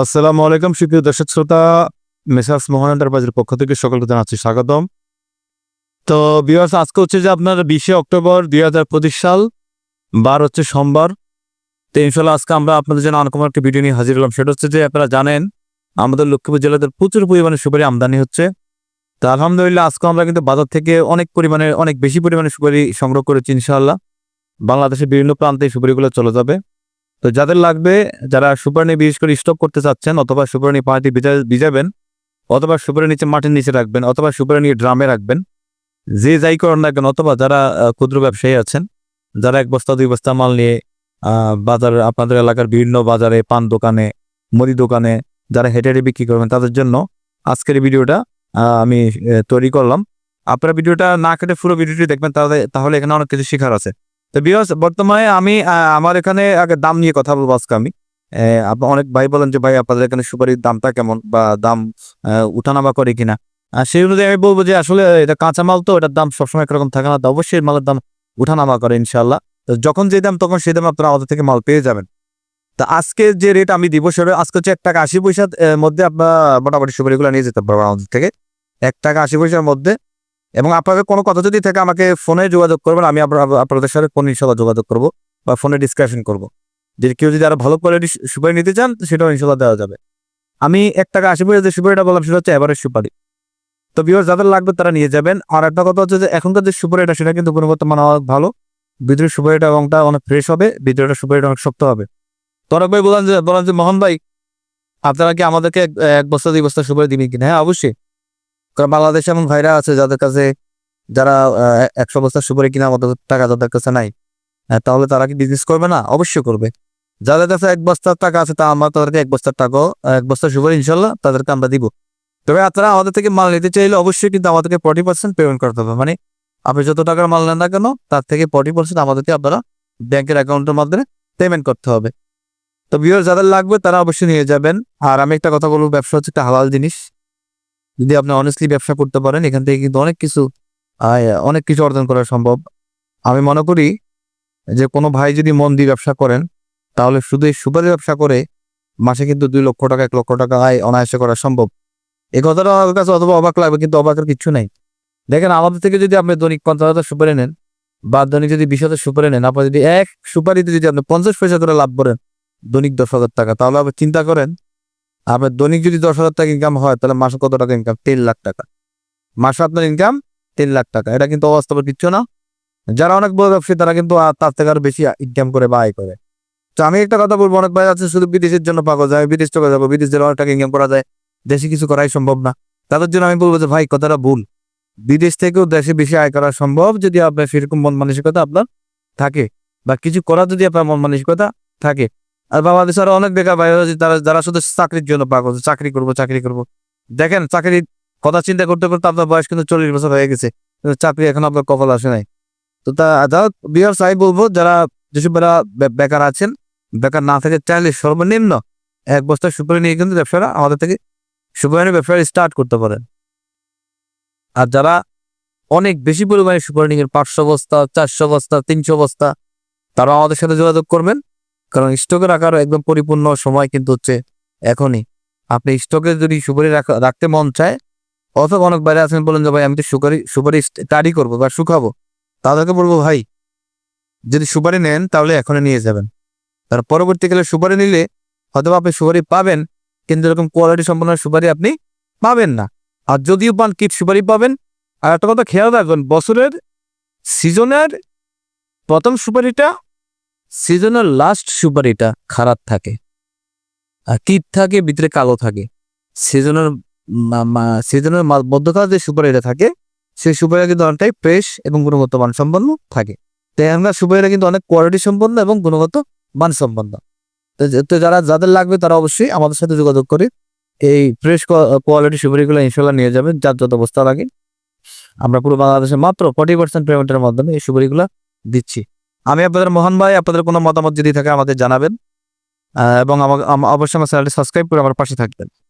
আসসালামু আলাইকুম, সুপ্রিয় দর্শক শ্রোতা। মেসার্স মোহন এন্টারপ্রাইজের পক্ষ থেকে সকলকে জানাচ্ছি স্বাগতম। তো বিয়ার্স আজকে হচ্ছে যে আপনার বিশে অক্টোবর দুই হাজার পঁচিশ সাল, বার হচ্ছে সোমবার। তো ইনশাল্লাহ আজকে আমরা আপনাদের জন্য আনকম একটা ভিডিও নিয়ে হাজির হলাম। সেটা হচ্ছে যে আপনারা জানেন, আমাদের লক্ষ্মীপুর জেলাতে প্রচুর পরিমাণে সুপারি আমদানি হচ্ছে। তো আলহামদুলিল্লাহ আজকে আমরা কিন্তু বাজার থেকে অনেক পরিমাণে, অনেক বেশি পরিমাণে সুপারি সংগ্রহ করেছি ইনশাআল্লাহ। বাংলাদেশের বিভিন্ন প্রান্তে সুপারিগুলো চলে যাবে। তো যাদের লাগবে, যারা সুপার নিয়ে বিশেষ করে স্টক করতে চাচ্ছেন, অথবা সুপার নিয়ে পানিতে ভিজা- ভিজাবেন, অথবা সুপারের নিচে, মাটির নিচে রাখবেন, অথবা সুপার নিয়ে ড্রামে রাখবেন, যে যাই করেন না কেন, অথবা যারা ক্ষুদ্র ব্যবসায়ী আছেন, যারা এক বস্তা, দুই বস্তা মাল নিয়ে বাজারে, আপনাদের এলাকার বিভিন্ন বাজারে পান দোকানে, মুদি দোকানে, যারা হেঁটে হেঁটে বিক্রি করবেন, তাদের জন্য আজকের ভিডিওটা আমি তৈরি করলাম। আপনারা ভিডিওটা না কেটে পুরো ভিডিওটি দেখবেন, তাহলে তাহলে এখানে অনেক কিছু শেখার আছে। তো বিকজ বর্তমানে আমি আমার এখানে আগে দাম নিয়ে কথা বলব আজকে আমি। অনেক ভাই বলেন যে, ভাই, আপনাদের এখানে সুপারির দামটা কেমন বা দাম উঠানামা করে কিনা? সেই অনুযায়ী আমি বলব যে, আসলে এটা কাঁচা মাল তো, এটার দাম সবসময় একরকম থাকে না। অবশ্যই মালের দাম উঠানামা করে ইনশাল্লাহ তো যখন যে দাম, তখন সেই দাম আপনারা আমাদের থেকে মাল পেয়ে যাবেন। তা আজকে যে রেট আমি দিব, সেটা আজকে হচ্ছে এক টাকা আশি পয়সার মধ্যে আপনার মোটামুটি সুপারিগুলো নিয়ে যেতে পারবেন আমাদের থেকে। এক টাকা আশি পয়সার মধ্যে এবং আপনাদের কোনো কথা যদি থাকে আমাকে ফোনে যোগাযোগ করবেন, আমি আপনাদের সাথে ফোন ইনশাল্লাহ যোগাযোগ করব বা ফোনে ডিসকাশন করব। যে কেউ যদি আরও ভালো কোয়ালিটি সুপারি নিতে চান, সেটাও ইনশাল্লাহ দেওয়া যাবে। আমি এক টাকা আশি পয়সা যে সুপারিটা বললাম, সেটা হচ্ছে এভারেজ সুপারি। তো বিয়ার যাদের লাগবে তারা নিয়ে যাবেন। আর একটা কথা হচ্ছে যে, এখনকার যে সুপারিটা, সেটা কিন্তু গুণগত মান অনেক ভালো। ভিতরের সুপারিটা রংটা অনেক ফ্রেশ হবে, ভিতরের সুপারিটা অনেক শক্ত হবে। তরক ভাই বলেন যে বলেন যে, মোহন ভাই, আপনারা কি আমাদেরকে এক বস্তা, দুই বস্তা সুপারি দিবেন কিনা? হ্যাঁ অবশ্যই। কারণ বাংলাদেশে এমন ভাইরা আছে যাদের কাছে যারা একশো বস্তা সুপারি কিনা আমাদের টাকা যাদের কাছে নাই। তাহলে তারা কি বিজনেস করবে? না, অবশ্যই করবে। যাদের কাছে এক বস্তার টাকা আছে তা আমরা তাদেরকে এক বস্তার টাকা, এক বস্তার সুপারি ইনশাল্লাহ তাদেরকে আমরা দিব। তবে আপনারা আমাদের থেকে মাল নিতে চাইলে অবশ্যই কিন্তু আমাদেরকে ফর্টি পার্সেন্ট পেমেন্ট করতে হবে। মানে আপনি যত টাকার মাল নেন না কেন, তার থেকে ফর্টি পার্সেন্ট আমাদেরকে আপনারা ব্যাংকের অ্যাকাউন্টের মাধ্যমে পেমেন্ট করতে হবে। তো ভিউয়ার যাদের লাগবে তারা অবশ্যই নিয়ে যাবেন। আর আমি একটা কথা বলব, ব্যবসা হচ্ছে একটা হালাল জিনিস। যদি আপনি অনেস্টলি ব্যবসা করতে পারেন, এখান থেকে কিন্তু অনেক কিছু অনেক কিছু অর্জন করা সম্ভব। আমি মনে করি যে কোনো ভাই যদি মন দিয়ে ব্যবসা করেন, তাহলে শুধু এই সুপারি ব্যবসা করে মাসে কিন্তু দুই লক্ষ টাকা, এক লক্ষ টাকা আয় অনায়াসে করা সম্ভব। এই কথাটা আমার কাছে অথবা অবাক লাগবে, কিন্তু অবাকের কিছু নাই। দেখেন, আমাদের থেকে যদি আপনি দৈনিক পঞ্চাশ হাজার সুপারি নেন, বা দৈনিক যদি বিশ হাজার সুপারি নেন আপনার যদি এক সুপারিতে যদি আপনি পঞ্চাশ পয়সা করে লাভ করেন, দৈনিক দশ হাজার টাকা, তাহলে আপনি চিন্তা করেন আপনার দৈনিক যদি দশ হাজার টাকা ইনকাম হয়, তাহলে মাসে কত টাকা ইনকাম তিন লাখ টাকা। মাসে আপনার ইনকাম তিন লাখ টাকা। এটা কিন্তু অবাস্তবের কিচ্ছু না। যারা অনেক বড় ব্যবসায়ী, তারা কিন্তু তার থেকে আরও বেশি ইনকাম করে বা আয় করে। তো আমি একটা কথা বলব, অনেক ভাই আছে, শুধু বিদেশের জন্য পাগল যায়। বিদেশ চলে যাব, বিদেশ অনেক টাকা ইনকাম করা যায়। দেশে কিছু করাই সম্ভব না। তাদের জন্য আমি বলব যে, ভাই, কথাটা ভুল। বিদেশ থেকেও দেশে বেশি আয় করা সম্ভব যদি আপনার সেরকম মন মানসিকতা আপনার থাকে। বা কিছু করার যদি আপনার মন মানসিকতা থাকে আর বাংলাদেশে আরও অনেক বেকার ভাই আছে, তারা, যারা শুধু চাকরির জন্য পাগল, চাকরি করব চাকরি করব। দেখেন, চাকরির কথা চিন্তা করতে করতে আপনার বয়স কিন্তু চল্লিশ বছর হয়ে গেছে। চাকরি এখন আপনার কপাল আসে নাই। তো তা সাই বলব, যারা যেসব বেকার আছেন, বেকার না থেকে চাইলে সর্বনিম্ন এক বস্তা সুপারি নিয়ে কিন্তু ব্যবসাটা আমাদের থেকে সুপারি ব্যবসা স্টার্ট করতে পারেন। আর যারা অনেক বেশি পরিমাণে সুপারি নিয়ে পাঁচশো বস্তা, চারশো বস্তা, তিনশো বস্তা তারা আমাদের সাথে যোগাযোগ করবেন। কারণ স্টকে রাখার একদম পরিপূর্ণ সময় কিন্তু হচ্ছে এখনই। আপনি স্টকে যদি সুপারি রাখা- রাখতে মন চায়, অথবা অনেক বাইরে আছেন বলেন যে, ভাই, আমি তো সুপারি সুপারি স্টাডি করব বা শুকাবো। তাদেরকে বলব, ভাই, যদি সুপারি নেন, তাহলে এখনই নিয়ে যাবেন। তার পরবর্তীকালে সুপারি নিলে হয়তো আপনি সুপারি পাবেন, কিন্তু এরকম কোয়ালিটি সম্পন্ন সুপারি আপনি পাবেন না। আর যদিও পান কিট সুপারি পাবেন, আর একটা কথা খেয়াল রাখবেন, বছরের সিজনের প্রথম সুপারিটা সিজনের লাস্ট সুপারিটা খারাপ থাকে। আর কিট থাকে, ভিতরে কালো থাকে। সিজনের সিজনের মধ্যকাল যে সুপারিটা থাকে, সেই সুপারিটা কিন্তু অনেকটাই ফ্রেশ এবং গুণগত মান সম্পন্ন থাকে। তাই আমরা সুপারিটা কিন্তু অনেক কোয়ালিটি সম্পন্ন এবং গুণগত মান সম্পন্ন তো যারা, যাদের লাগবে তারা অবশ্যই আমাদের সাথে যোগাযোগ করে এই ফ্রেশ কোয়ালিটি সুপারিগুলো ইনশাল্লাহ নিয়ে যাবেন যার যত অবস্থা লাগে আমরা পুরো বাংলাদেশে মাত্র ফর্টি পার্সেন্ট পেমেন্টের মাধ্যমে এই সুপারিগুলো দিচ্ছি। আমি আপনাদের মোহন ভাই, আপনাদের কোনো মতামত যদি থাকে আমাদের জানাবেন। এবং আমা- আম- অবশ্যই আমার চ্যানেলটি সাবস্ক্রাইব করে আমার পাশে থাকবেন।